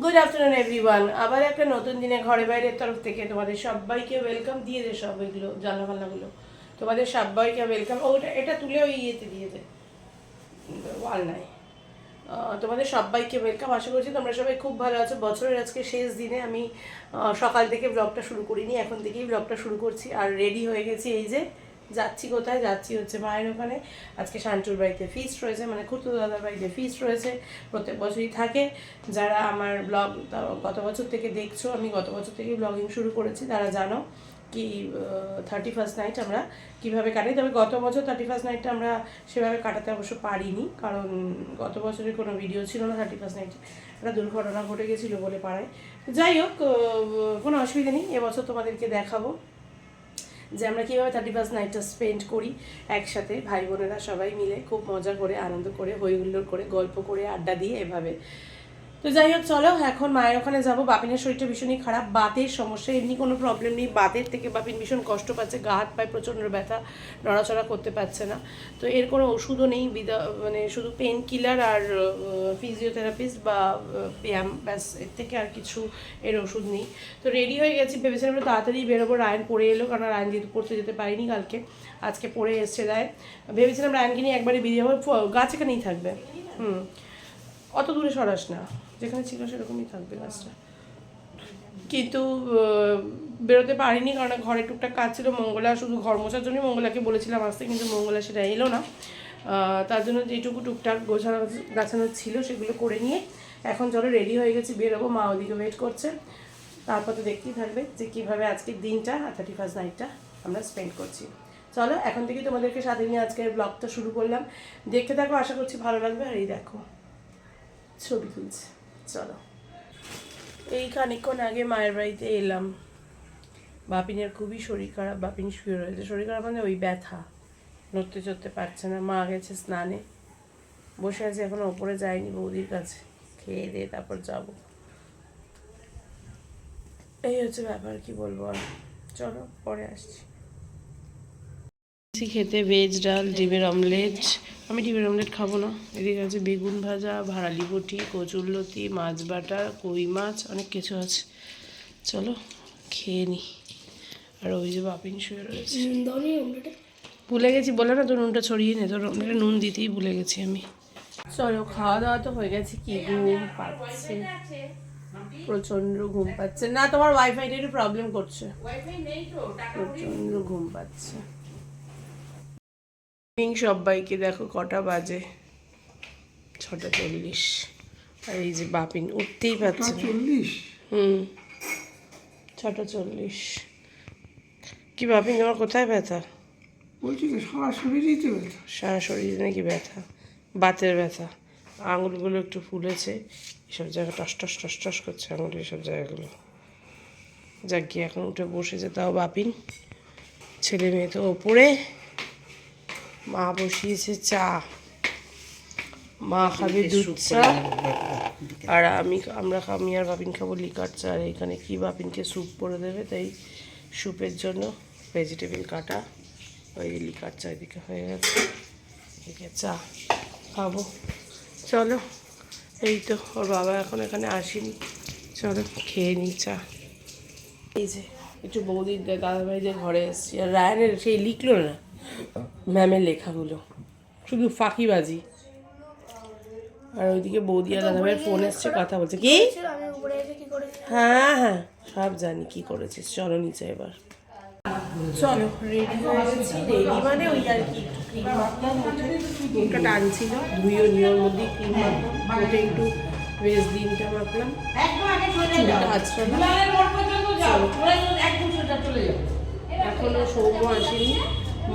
Good afternoon everyone আবার একটা নতুন দিনে ঘরে বাইরের তরফ থেকে তোমাদের সবাইকে ওয়েলকাম দিয়ে দে সব এগুলো জানলা ফাল্লাগুলো তোমাদের সবাইকে ওয়েলকাম ওটা, এটা তুলে ওই ইয়েতে দিয়ে দে। ওয়াল নাই তোমাদের সবাইকে ওয়েলকাম আশা করছি তোমরা সবাই খুব ভালো আছো। বছরের আজকে শেষ দিনে আমি সকাল থেকে ব্লগটা শুরু করিনি। এখন থেকেই ব্লগটা শুরু করছি। আর রেডি হয়ে গেছি এই যে যাচ্ছি কোথায়? যাচ্ছি হচ্ছে মায়ের ওখানে। আজকে শান্তুর বাড়িতে ফিস্ট রয়েছে মানে খুঁতো দাদার বাড়িতে ফিস্ট রয়েছে। প্রত্যেক বছরই থাকে। যারা আমার ব্লগ গত বছর থেকে দেখছ, আমি গত বছর থেকেই ব্লগিং শুরু করেছি, তারা জানো কি থার্টি ফার্স্ট নাইট আমরা কীভাবে কাটাই। তবে গত বছর থার্টি ফার্স্ট নাইটটা আমরা সেভাবে কাটাতে অবশ্য পারিনি, কারণ গত বছরের কোনো ভিডিও ছিল না থার্টি ফার্স্ট নাইটে একটা দুর্ঘটনা ঘটে গেছিল বলে পাড়ায়। যাই হোক কোনো অসুবিধা নেই, এবছর তোমাদেরকে দেখাবো। যে আমরা কীভাবে থার্টি ফার্স্ট নাইটটা স্পেন্ড করি একসাথে, ভাই বোনেরা সবাই মিলে খুব মজা করে, আনন্দ করে হৈ হুল্লোড় করে, গল্প করে, আড্ডা দিয়ে এভাবে। তো যাই হোক, চলো, এখন মায়ের ওখানে যাব। বাপিনের শরীরটা ভীষণই খারাপ, বাতের সমস্যা, এমনি কোনো প্রবলেম নেই। বাতের থেকে বাপিন ভীষণ কষ্ট পাচ্ছে, গা হাত পায়ে প্রচণ্ড ব্যথা, নড়াচড়া করতে পারছে না। তো এর কোনো ওষুধও নেই, বিদা মানে শুধু পেন কিলার আর ফিজিওথেরাপিস্ট বা ব্যায়াম, ব্যাস, এর থেকে আর কিছু এর ওষুধ নেই। তো রেডি হয়ে গেছি, ভেবেছিলাম তাড়াতাড়ি বেরোবো, রায়ন পড়ে এলো, কারণ রায়ন যেহেতু পড়তে যেতে পারিনি কালকে, আজকে পড়ে এসছে রায়ন। ভেবেছিলাম রায়নকে নিয়ে একবারে বেরিয়ে যাব গাছ এখানেই থাকবে। হুম, অত দূরে সরাস না। যেখানে ছিল সেরকমই থাকবে গাছটা কিন্তু বেরোতে পারিনি কারণ ঘরে টুকটাক কাজ ছিল। মঙ্গলা শুধু ঘর মোছার জন্যই মঙ্গলাকে বলেছিলাম আসতে, কিন্তু মঙ্গলা সেটা এলো না। তার জন্য যেটুকু টুকটাক গোছানো গাছানো ছিল সেগুলো করে নিয়ে এখন চলো রেডি হয়ে গেছি, বেরোবো। মা ওদিকে ওয়েট করছে। তারপর তো দেখতেই থাকবে যে কীভাবে আজকের দিনটা আর থার্টি ফার্স্ট নাইটটা আমরা স্পেন্ড করছি। চলো, এখন থেকে তোমাদেরকে সাথে নিয়ে আজকের ব্লগটা শুরু করলাম। দেখতে থাকো, আশা করছি ভালো লাগবে। আর এই দেখো, ছবি তুলছে। চলো। এই খানিকক্ষণ আগে মায়ের বাড়িতে এলাম। বাপিনের খুবই শরীর খারাপ, বাপিন শুয়ে রয়েছে। শরীর খারাপ মানে ওই ব্যথা। নড়তে চড়তে পারছে না। মা গেছে স্নানে। বসে আছে, এখনও ওপরে যায়নি বৌদির কাছে। খেয়ে দিয়ে তারপর যাব। এই হচ্ছে ব্যাপার, কি বলব আর। চলো, পরে আসছি। খেতে ভেজ ডাল ডিমের অমলেট আমি ডিমের অমলেট খাব না। এদিকে আছে বেগুন ভাজা ভাড়ালি বটি কচুরলতি মাছ বাটা কই মাছ অনেক কিছু আছে। চলো খেয়ে নি। আর ওই যে বাপিন শুয়ে রয়েছে। ভুলে গেছি বলে না তোর নুনটা ছড়িয়ে নে। তোর অমলেটে নুন দিতেই ভুলে গেছি আমি। চলো খাওয়া দাওয়া তো হয়ে গেছে কি ঘুম পাচ্ছে? প্রচণ্ড ঘুম পাচ্ছে। না তোমার ওয়াইফাইটা একটু প্রবলেম করছে। প্রচণ্ড ঘুম পাচ্ছে। সবাইকে দেখো কটা বাজে? ছটা চল্লিশ। আর এই যে বাপিন উঠতেই পারছে চল্লিশ? হুম। ছটা চল্লিশ। কি বাপিন তোমার কোথায় ব্যথা? বলছি কি সারা শরীরেই তো ব্যথা। সারা শরীরে নাকি ব্যথা বাতের ব্যথা। আঙুলগুলো একটু ফুলেছে এসব জায়গা টস টস টস টস করছে আঙুল এসব জায়গাগুলো। যাক গিয়ে এখন উঠে বসেছে তাও বাপিন ছেলে মেয়ে তো ওপরে। মা বসিয়েছে চা। মা খাবে দুধ চা। আর আমি আমরা আমি আর বাপিন খাব লিকার চা। আর এখানে কি বাপিনকে স্যুপ করে দেবে? তাই স্যুপের জন্য ভেজিটেবিল কাটা। ওই লিকার চা এদিকে হয়ে গেছে। এদিকে চা খাব। চলো এই তো ওর বাবা এখন এখানে আসেনি। চলো খেয়ে নিই চা। এই যে একটু বৌদির দাদা দাদাভাইদের ঘরে এসেছি। আর রায়ানের সেই লিখলো না? ম্যামের লেখাগুলো। শুধু ফাঁকিবাজি। আর ওইদিকে বৌদি আর দাদাভাইয়ের ফোন এসছে কথা বলছে। কি আমি উপরে এসে কি করেছি? হ্যাঁ হ্যাঁ। সব জানি কি করেছিস চলো নিচে এবার। চলো রেডি হয়ে গেছি। রেডি মানে ওই আর কি ক্রিম মাখলাম ওঠে টানছিল। ধুইও নিওর মধ্যে ক্রিম মাখলাম। ওঠে একটু বেশ দিনটা মাখলাম। চুলটা আঁচড়ালাম এখনও সৌম্য আসেনি।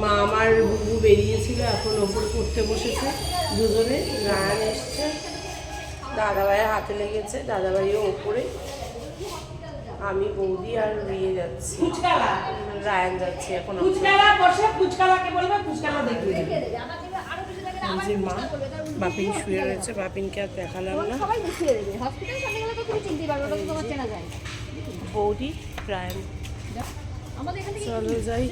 মা আমার বুবু বেরিয়েছিল এখন ওপরে পড়তে বসেছে। দুজনে রায়ান এসছে। দাদাভাইয়ের হাতে লেগেছে দাদাভাইও ওপরে। আমি বৌদি আর বিয়ে যাচ্ছি। রায়ান যাচ্ছি এখন যে মা বাপিন শুয়ে রয়েছে বাপিনকে আর দেখালাম না। সবাই বুঝিয়ে দেবে। হসপিটাল সামনে গেলে তো তুমি চিনতে পারবে ওটা তো তোমার চেনা যায় না। বৌদি রায়ান। চলো যাই।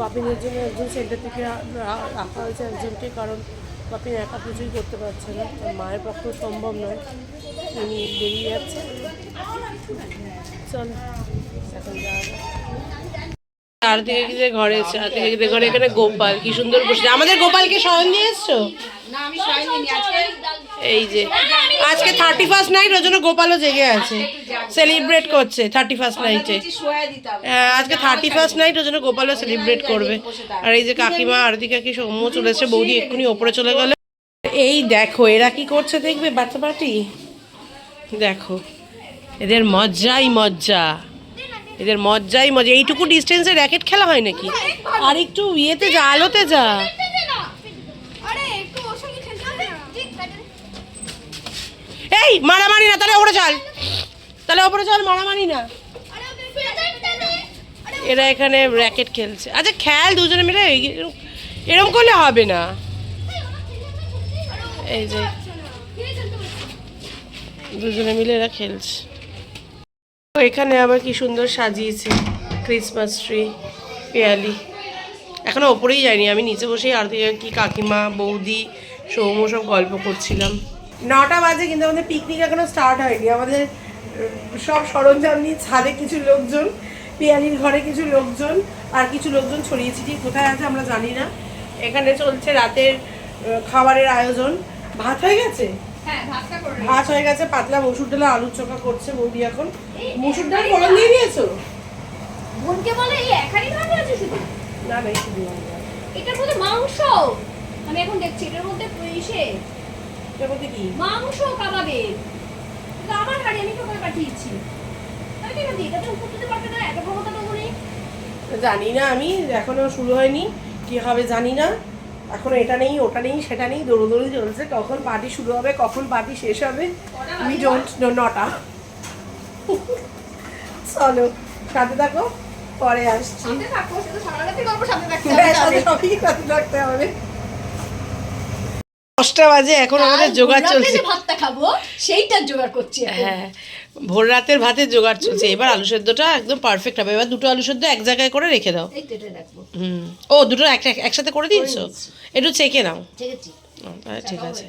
বাপিনের জন্য একজন সেন্টার থেকে রাখা হয়েছে একজনকে কারণ বাপিন একা কিছুই করতে পারছে না। তার মায়ের পক্ষেও সম্ভব নয়। উনি বেরিয়ে যাচ্ছে। চল এখন যাওয়া ঘরে ঘরে এখানে গোপাল কি সুন্দর বসে আমাদের গোপালকে শয়ন দিয়ে এসছো? এই যে আজকে থার্টি ফার্স্ট নাইট ওই জন্য গোপালও জেগে আছে। সেলিব্রেট করছে থার্টি ফার্স্ট নাইটে হ্যাঁ, আজকে থার্টি ফার্স্ট নাইট ওই জন্য গোপালও সেলিব্রেট করবে। আর এই যে কাকিমা আরতি কাকি সৌম্য চলে এসেছে বৌদি এক্ষুনি ওপরে চলে গেল। এই দেখো এরা কি করছে দেখবে বাচ্চা পার্টি? দেখো এদের মজ্জাই মজ্জা। এদের মজ্জাই মজা এইটুকু ডিস্টেন্সে র্যাকেট খেলা হয় নাকি? আর একটু ইয়েতে যা আলোতে যা আরে একটু ওর সঙ্গে খেলতে হবে না ঠিক এই, মারামারি না, তাহলে ওপরে চল। তাহলে ওপরে চল, মারামারি না। এরা এখানে র্যাকেট খেলছে। আচ্ছা খেল দুজনে মিলে এরম- করলে হবে না। এই যে, দুজনে মিলে এরা খেলছে। এখানে আবার কি সুন্দর সাজিয়েছে ক্রিসমাস ট্রি পেয়ালি। এখনও ওপরেই যাইনি আমি নিচে বসেই আর কি কাকিমা, বৌদি, সৌম্য সব গল্প করছিলাম। নটা বাজে কিন্তু আমাদের পিকনিক এখনও স্টার্ট হয়নি। আমাদের সব সরঞ্জাম নিয়ে ছাদে কিছু লোকজন পিয়ালির ঘরে কিছু লোকজন আর কিছু লোকজন ছড়িয়ে ছিটিয়ে কোথায় আছে আমরা জানি না। এখানে চলছে রাতের খাবারের আয়োজন। ভাত হয়ে গেছে? হ্যাঁ ভাত হয়ে গেছে পাতলা মসুর ডালে আলুর চোখা করছে বৌদি এখন। মসুর ডাল ফোড়ন দিয়ে দিয়েছ? বোনকে বলে এই একারই ভাত আছে শুধু? না না একটু এটার মধ্যে মাংস। আমি এখন দেখছি এটার মধ্যে ইসে এটার মধ্যে কি? মাংস কাবাবে আমার আমি পাঠিয়েছি? জানি না আমি এখনও শুরু হয়নি। কি হবে জানি না। এখন এটা নেই ওটা নেই সেটা নেই দৌড়োদৌড়ি চলছে। কখন পার্টি শুরু হবে কখন পার্টি শেষ হবে আমি ডোন্ট নো নটা। চলো সাথে থাকো পরে আসছি। হ্যাঁ, সাথে থাকতে হবে। দশটা বাজে এখন আমাদের জোগাড় চলছে। ভাতটা খাব সেইটার জোগাড় করছি হ্যাঁ ভোর রাতের ভাতের জোগাড় চলছে। এবার আলু সেদ্ধটা একদম পারফেক্ট হবে। এবার দুটো আলু সেদ্ধ এক জায়গায় করে রেখে দাও। হুম। ও দুটো এক- একসাথে করে দিয়েছ? একটু চেকে নাও। ঠিক আছে ও, তাহলে ঠিক আছে।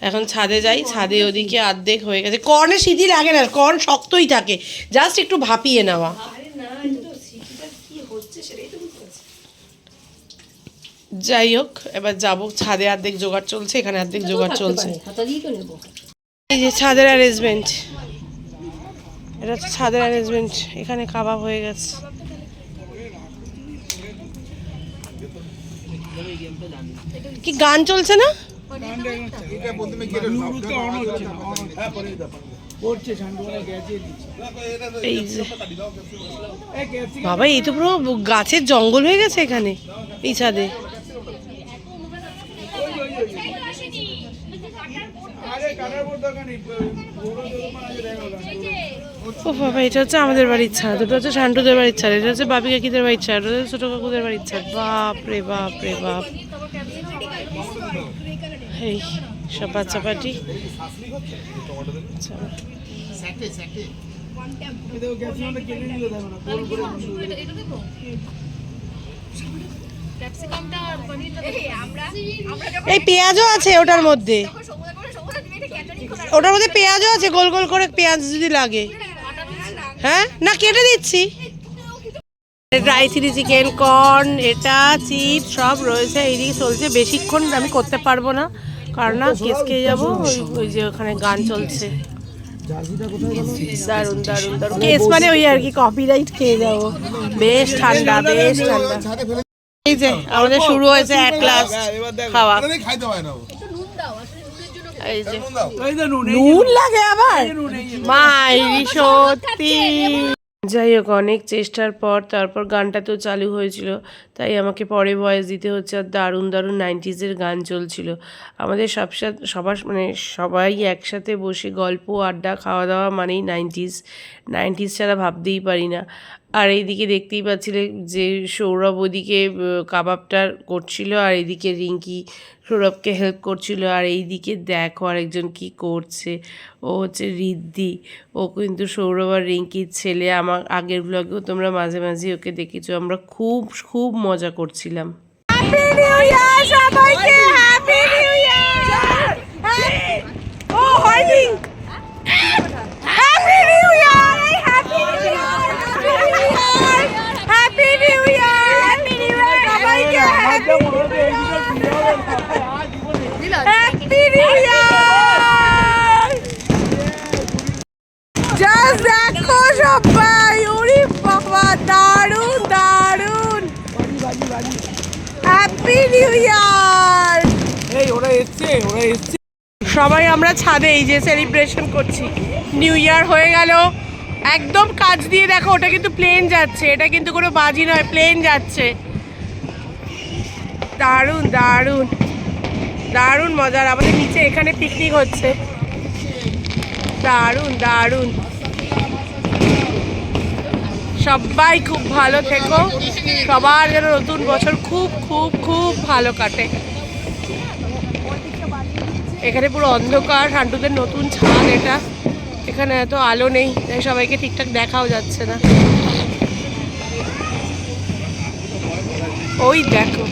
এখন ছাদে যাই। ছাদে ওদিকে আর্ধেক হয়ে গেছে। কর্নে সিদ্ধি লাগে না কর্ন শক্তই থাকে। জাস্ট একটু ভাপিয়ে নেওয়া। যাই হোক এবার যাব। ছাদে অর্ধেক জোগাড় চলছে এখানে অর্ধেক জোগাড় চলছে। এই যে ছাদের অ্যারেঞ্জমেন্ট এটা হচ্ছে ছাদের অ্যারেঞ্জমেন্ট এখানে কাবাব হয়ে গেছে। কি গান চলছে না? বাবা এই তো পুরো গাছের জঙ্গল হয়ে গেছে এখানে এই ছাদে আরে কাটার পর দোকান নেই বড় দোকান আছে দেখো ও বাবা, এটা হচ্ছে আমাদের বাড়ির ছাদ ওটা হচ্ছে শান্টুদের বাড়ির ছাদ, এটা হচ্ছে বাপি কাকিদের বাড়ির ছাদ ওটা ছোট কাকুদের বাড়ির ছাদ। বাপ রে বাপ রে বাপ। এই সব বাচ্চা পাটি চলো। দেখো গ্যাস সিলিন্ডার কেটে নিল দেখো না গোল করে ক্যাপসিকামটা পনিরটা আমরা আমরা যখন এই পেঁয়াজও আছে ওটার মধ্যে। ওটার মধ্যে পেঁয়াজও আছে, গোল গোল করে পেঁয়াজ যদি লাগে। হ্যাঁ? না, কেটে দিচ্ছি। ড্রাই চিলি চিকেন কর্ন এটা চিপস সব রয়েছে। এইদিকে চলছে। বেশিক্ষণ আমি করতে পারব না, কারণ না কেস খেয়ে যাব, ওই যে ওখানে গান চলছে। কেস মানে ওই আর কি খেয়ে যাব। বেশ ঠান্ডা বেশ ঠান্ডা। এই যে, আমাদের শুরু হয়েছে এক ক্লাস খাওয়া খাইতে হয় না এই যে ওই তো নুন এই লাগে আবার মাইরি সত্যি। যাই হোক অনেক চেষ্টার পর তারপর গানটা তো চালু হয়েছিল তাই আমাকে পরে ভয়েস দিতে হচ্ছে আর দারুণ দারুণ নাইনটিজের গান চলছিল। আমাদের সব সাথে সবার মানে সবাই একসাথে বসে গল্প আড্ডা খাওয়া দাওয়া মানেই নাইনটিজ নাইনটিজ ছাড়া ভাবতেই পারি না। আর এইদিকে দেখতেই পাচ্ছিলে যে সৌরভ ওদিকে কাবাবটা করছিল আর এইদিকে রিঙ্কি সৌরভকে হেল্প করছিল। আর এইদিকে দেখো আরেকজন কি করছে। ও হচ্ছে রিদ্ধি ও কিন্তু সৌরভ আর রিঙ্কির ছেলে। আমার আগের ব্লগেও তোমরা মাঝে মাঝে ওকে দেখেছ। আমরা খুব খুব মজা করছিলাম। ও হ্যাপি নিউ ইয়ার এই ওরা ওরা সবাই আমরা ছাদে এই যে সেলিব্রেশন করছি। নিউ ইয়ার হয়ে গেল। একদম কাজ দিয়ে দেখো ওটা কিন্তু প্লেন যাচ্ছে। এটা কিন্তু কোনো বাজি নয় প্লেন যাচ্ছে। দারুণ দারুণ। দারুণ মজার আমাদের নিচে এখানে পিকনিক হচ্ছে। দারুণ দারুণ। সবাই খুব ভালো থেকো। সবার যেন নতুন বছর খুব খুব খুব ভালো কাটে। এখানে পুরো অন্ধকার। হান্টুদের নতুন ছাদ এটা। এখানে এত আলো নেই। তাই সবাইকে ঠিকঠাক দেখাও যাচ্ছে না। ওই দেখো।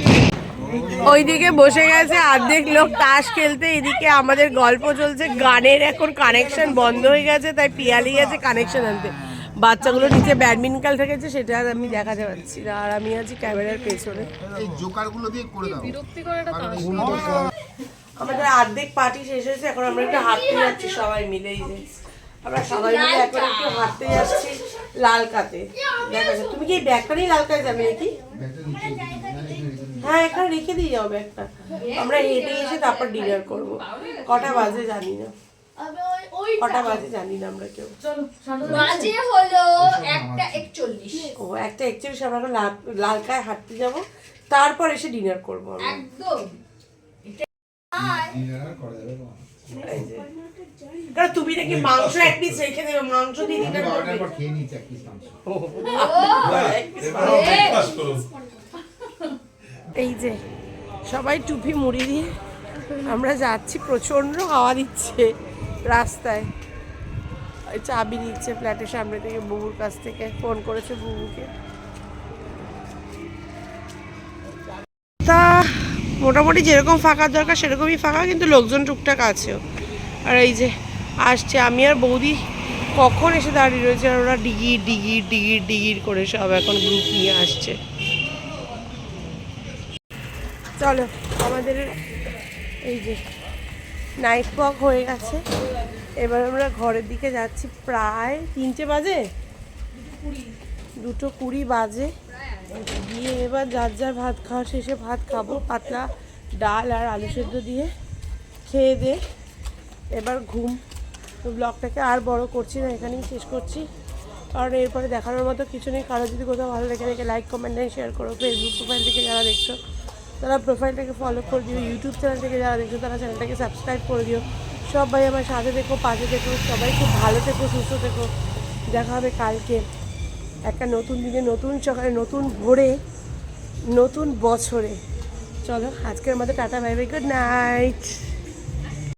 ওইদিকে বসে গেছে অর্ধেক লোক তাস খেলতে এদিকে আমাদের গল্প চলছে গানের এখন কানেকশন বন্ধ হয়ে গেছে তাই পিয়ালি গেছে কানেকশন আনতে। বাচ্চাগুলো নিচে ব্যাডমিন্টন থেকেছে সেটা আর আমি দেখাতে পারছি না আর আমি আছি ক্যামেরার পেছনে। এই জোকারগুলো দিয়ে করে দাও। আমাদের অর্ধেক পার্টি শেষ হয়েছে এখন আমরা একটু হাঁটতে যাচ্ছি সবাই মিলে যে। আমরা সবাই মিলে এখন একটু হাঁটতে যাচ্ছি লালকাতে। দেখা যাচ্ছে তুমি কি এই ব্যাগটা নিয়ে লালকায় যাবে নাকি? হ্যাঁ এখানে রেখে দিয়ে যাও একটা আমরা হেঁটে এসে তারপর ডিনার করব। কটা বাজে জানি না। কটা বাজে জানি না আমরা কেউ। বাজে হলো একটা একচল্লিশ। ও একটা একচল্লিশ আমরা লাল- লালকায় হাঁটতে যাব। তারপর এসে ডিনার করব আমরা। একদম। কারণ তুমি নাকি মাংস এক পিস রেখে দেবে মাংস দিয়ে ডিনার করবে পর খেয়ে নিচ্ছে এক পিস মাংস এই যে, সবাই টুপি মুড়ি দিয়ে আমরা যাচ্ছি, প্রচণ্ড হাওয়া দিচ্ছে রাস্তায়। চাবি দিচ্ছে ফ্ল্যাটের সামনে থেকে, বুবুর কাছ থেকে, ফোন করেছে বুবুকে। তা মোটামুটি যেরকম ফাঁকার দরকার, সেরকমই ফাঁকা, কিন্তু লোকজন টুকটাক আছেও আর এই যে, আসছে আমি আর বৌদি কখন এসে দাঁড়িয়ে রয়েছে আর ওরা ডিগির ডিগির ডিগির ডিগির করে সব এখন গ্রুপ নিয়ে আসছে। চলো, আমাদের এই যে নাইট ওয়াক হয়ে গেছে। এবার আমরা ঘরের দিকে যাচ্ছি প্রায় তিনটে বাজে? দুটো কুড়ি বাজে। গিয়ে এবার যার যার ভাত খাওয়া শেষে ভাত খাব, পাতলা ডাল আর আলু সেদ্ধ দিয়ে খেয়ে দে। এবার ঘুম। তো ব্লগটাকে আর বড় করছি না, এখানেই শেষ করছি। কারণ এরপরে দেখানোর মতো কিছু নেই। কারও যদি কোথাও ভালো লেগে লাইক কমেন্ট শেয়ার করো। ফেসবুক প্রোফাইল থেকে যারা দেখছ তারা প্রোফাইলটাকে ফলো করে দিও ইউটিউব চ্যানেল থেকে যারা দেখছ, তারা চ্যানেলটাকে সাবস্ক্রাইব করে দিও। সবাই আমার সাথে দেখো পাশে দেখো সবাই খুব ভালো থেকো, সুস্থ থেকো। দেখা হবে কালকে একটা নতুন দিনে, নতুন সকালে, নতুন ভোরে, নতুন বছরে। চলো, আজকের মতো tata bye bye good night